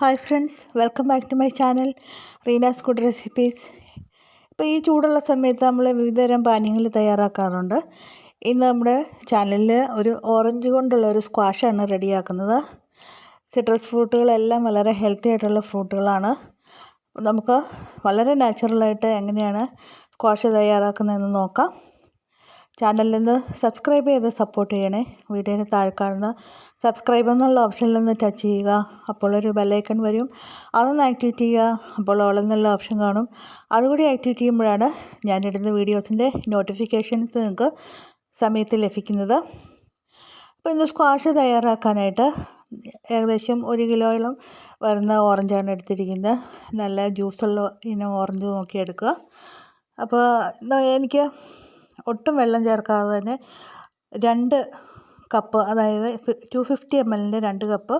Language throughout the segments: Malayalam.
Hi friends welcome back to my channel Reena's food recipes ഇപ്പോൾ ഈ ചൂടുള്ള സമയത്ത് നമ്മൾ വിവിധതരം പാനീയങ്ങൾ തയ്യാറാക്കാറുണ്ട്. ഇന്ന് നമ്മുടെ ചാനലിൽ ഒരു ഓറഞ്ച് കൊണ്ടുള്ള ഒരു സ്ക്വാഷാണ് റെഡിയാക്കുന്നത്. സിട്രസ് ഫ്രൂട്ടുകളെല്ലാം വളരെ ഹെൽത്തി ആയിട്ടുള്ള ഫ്രൂട്ടുകളാണ് നമുക്ക് വളരെ നാച്ചുറലായിട്ട് എങ്ങനെയാണ് സ്ക്വാഷ് തയ്യാറാക്കുന്നതെന്ന് നോക്കാം. ചാനലിൽ നിന്ന് സബ്സ്ക്രൈബ് ചെയ്ത് സപ്പോർട്ട് ചെയ്യണേ. വീഡിയോന് താഴെ കാണുന്ന സബ്സ്ക്രൈബ് എന്നുള്ള ഓപ്ഷനിൽ നിന്ന് ടച്ച് ചെയ്യുക. അപ്പോൾ ഒരു ബെല്ലൈക്കൺ വരും. അതൊന്ന് ആക്ടിവേറ്റ് ചെയ്യുക. അപ്പോൾ ഓൾ എന്നുള്ള ഓപ്ഷൻ കാണും. അതുകൂടി ആക്ടിവേറ്റ് ചെയ്യുമ്പോഴാണ് ഞാനിടുന്ന വീഡിയോസിന്റെ നോട്ടിഫിക്കേഷൻസ് നിങ്ങൾക്ക് സമയത്ത് ലഭിക്കുന്നത്. അപ്പോൾ ഇന്ന് സ്ക്വാഷ് തയ്യാറാക്കാനായിട്ട് ഏകദേശം ഒരു കിലോയോളം വരുന്ന ഓറഞ്ചാണ് എടുത്തിരിക്കുന്നത്. നല്ല ജ്യൂസുള്ള ഇനം ഓറഞ്ച് നോക്കിയെടുക്കുക അപ്പോൾ എനിക്ക് ഒട്ടും വെള്ളം ചേർക്കാതെ തന്നെ രണ്ട് കപ്പ് അതായത് ടു ഫിഫ്റ്റി എം എല്ലിന്റെ രണ്ട് കപ്പ്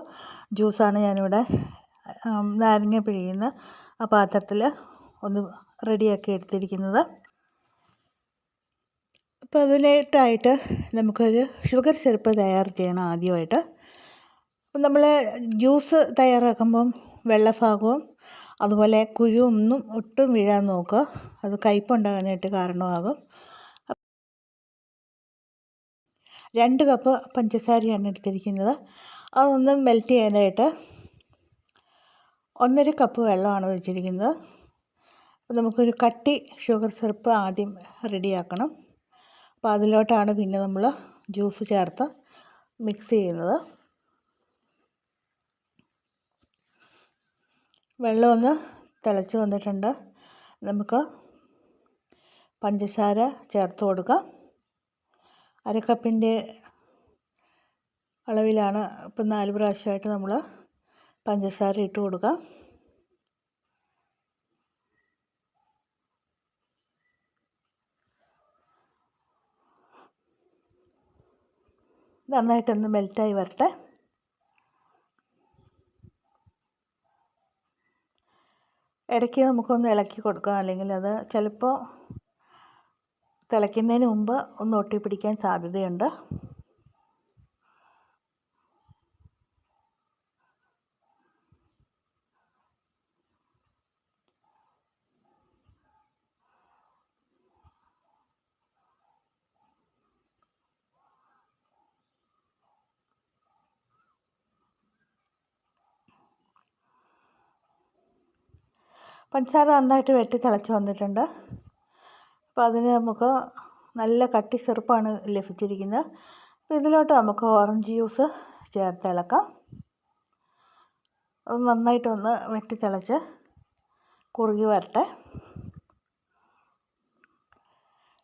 ജ്യൂസാണ് ഞാനിവിടെ നാരങ്ങ പിഴിയുന്ന ആ പാത്രത്തിൽ ഒന്ന് റെഡിയാക്കി എടുത്തിരിക്കുന്നത്. അപ്പോൾ അതിനായിട്ടായിട്ട് നമുക്കൊരു ഷുഗർ സിറപ്പ് തയ്യാർ ചെയ്യണം ആദ്യമായിട്ട്. അപ്പം നമ്മൾ ജ്യൂസ് തയ്യാറാക്കുമ്പം വെള്ളഭാഗവും അതുപോലെ കുരുവൊന്നും ഒട്ടും വീഴാൻ നോക്കുക. അത് കയ്പുണ്ടാകാനായിട്ട് കാരണമാകും. രണ്ട് കപ്പ് പഞ്ചസാരയാണ് എടുത്തിരിക്കുന്നത്. അതൊന്ന് മെൽറ്റ് ചെയ്യാനായിട്ട് ഒന്നര കപ്പ് വെള്ളമാണ് വെച്ചിരിക്കുന്നത് അപ്പോൾ നമുക്കൊരു കട്ടി ഷുഗർ സിറപ്പ് ആദ്യം റെഡിയാക്കണം അപ്പോൾ അതിലോട്ടാണ് പിന്നെ നമ്മൾ ജ്യൂസ് ചേർത്ത് മിക്സ് ചെയ്യുന്നത്. വെള്ളമൊന്ന് തിളച്ച് വന്നിട്ടുണ്ട്. നമുക്ക് പഞ്ചസാര ചേർത്ത് കൊടുക്കാം. അര കപ്പിന്റെ അളവിലാണ് ഇപ്പം നാല് പ്രാവശ്യമായിട്ട് നമ്മൾ പഞ്ചസാര ഇട്ട് കൊടുക്കുക. നന്നായിട്ടൊന്ന് മെൽറ്റായി വരട്ടെ. ഇടയ്ക്ക് നമുക്കൊന്ന് ഇളക്കി കൊടുക്കാം. അല്ലെങ്കിൽ അത് ചിലപ്പോൾ തിളയ്ക്കുന്നതിന് മുമ്പ് ഒന്ന് ഒട്ടിപ്പിടിക്കാൻ സാധ്യതയുണ്ട്. പഞ്ചസാര നന്നായിട്ട് വെട്ടി തിളച്ച് വന്നിട്ടുണ്ട്. അപ്പോൾ അതിന് നമുക്ക് നല്ല കട്ടി സിറപ്പാണ് ലഭിച്ചിരിക്കുന്നത്. അപ്പോൾ ഇതിലോട്ട് നമുക്ക് ഓറഞ്ച് ജ്യൂസ് ചേർത്ത് ഇളക്കാം. അത് നന്നായിട്ടൊന്ന് വെട്ടി തിളച്ച് കുറുകി വരട്ടെ.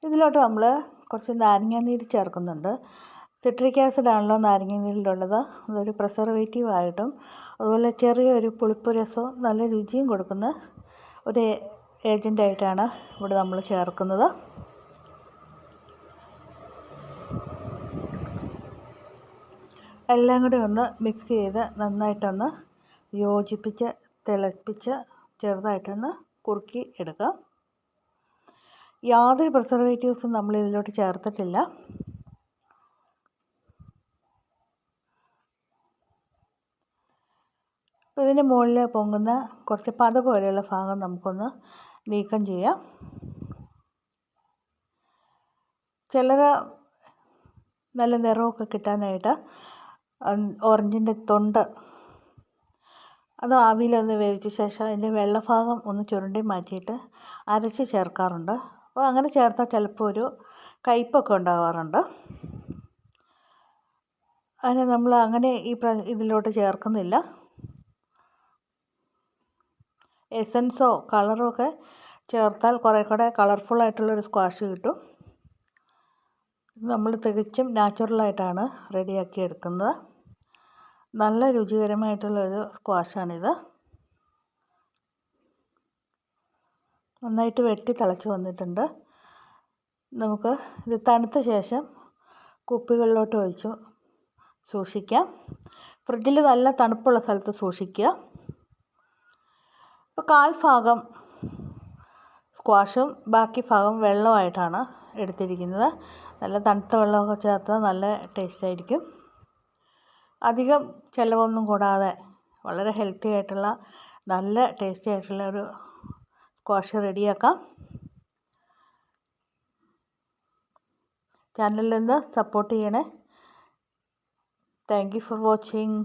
ഇതിലോട്ട് നമ്മൾ കുറച്ച് നാരങ്ങാനീര് ചേർക്കുന്നുണ്ട്. സിട്രിക് ആസിഡ് ആണല്ലോ നാരങ്ങാനീരിലുള്ളത് അതൊരു പ്രിസർവേറ്റീവ് ആയിട്ടും അതുപോലെ ചെറിയൊരു പുളിപ്പ് രസവും നല്ല രുചിയും കൊടുക്കുന്ന ഒരു ഏജന്റായിട്ടാണ് ഇവിടെ നമ്മൾ ചേർക്കുന്നത്. എല്ലാം കൂടി ഒന്ന് മിക്സ് ചെയ്ത് നന്നായിട്ടൊന്ന് യോജിപ്പിച്ച് തിളപ്പിച്ച് ചെറുതായിട്ടൊന്ന് കുറുക്കി എടുക്കാം. യാതൊരു പ്രിസർവേറ്റീവ്സും നമ്മൾ ഇതിലോട്ട് ചേർത്തിട്ടില്ല. ഇതിന്റെ മുകളിൽ പൊങ്ങുന്ന കുറച്ച് പത പോലെയുള്ള ഭാഗം നമുക്കൊന്ന് നീക്കം ചെയ്യാം ചിലർ നല്ല നിറമൊക്കെ കിട്ടാനായിട്ട് ഓറഞ്ചിന്റെ തൊണ്ട് അത് ആവിയിലൊന്ന് വേവിച്ച ശേഷം അതിന്റെ വെള്ളഭാഗം ഒന്ന് ചുരുണ്ടി മാറ്റിയിട്ട് അരച്ച് ചേർക്കാറുണ്ട്. അപ്പോൾ അങ്ങനെ ചേർത്താൽ ചിലപ്പോൾ ഒരു കയ്പൊക്കെ ഉണ്ടാവാറുണ്ട്. അതിന് നമ്മൾ അങ്ങനെ ഈ ഇതിലോട്ട് ചേർക്കുന്നില്ല. എസൻസോ കളറോ ഒക്കെ ചേർത്താൽ കുറേ കൂടെ കളർഫുള്ളായിട്ടുള്ളൊരു സ്ക്വാഷ് കിട്ടും. നമ്മൾ തികച്ചും നാച്ചുറലായിട്ടാണ് റെഡിയാക്കി എടുക്കുന്നത്. നല്ല രുചികരമായിട്ടുള്ളൊരു സ്ക്വാഷാണിത്. നന്നായിട്ട് വെട്ടി തിളച്ച് വന്നിട്ടുണ്ട്. നമുക്ക് ഇത് തണുത്ത ശേഷം കുപ്പികളിലോട്ട് ഒഴിച്ച് സൂക്ഷിക്കാം. ഫ്രിഡ്ജിൽ നല്ല തണുപ്പുള്ള സ്ഥലത്ത് സൂക്ഷിക്കുക. ഇപ്പോൾ കാൽ ഭാഗം സ്ക്വാഷും ബാക്കി ഭാഗം വെള്ളമായിട്ടാണ് എടുത്തിരിക്കുന്നത്. നല്ല തണുത്ത വെള്ളമൊക്കെ ചേർത്ത് നല്ല ടേസ്റ്റ് ആയിരിക്കും. അധികം ചിലവൊന്നും കൂടാതെ വളരെ ഹെൽത്തി ആയിട്ടുള്ള നല്ല ടേസ്റ്റി ആയിട്ടുള്ള ഒരു സ്ക്വാഷ് റെഡിയാക്കാം. ചാനലിൽ നിന്ന് സപ്പോർട്ട് ചെയ്യണേ. Thank you for watching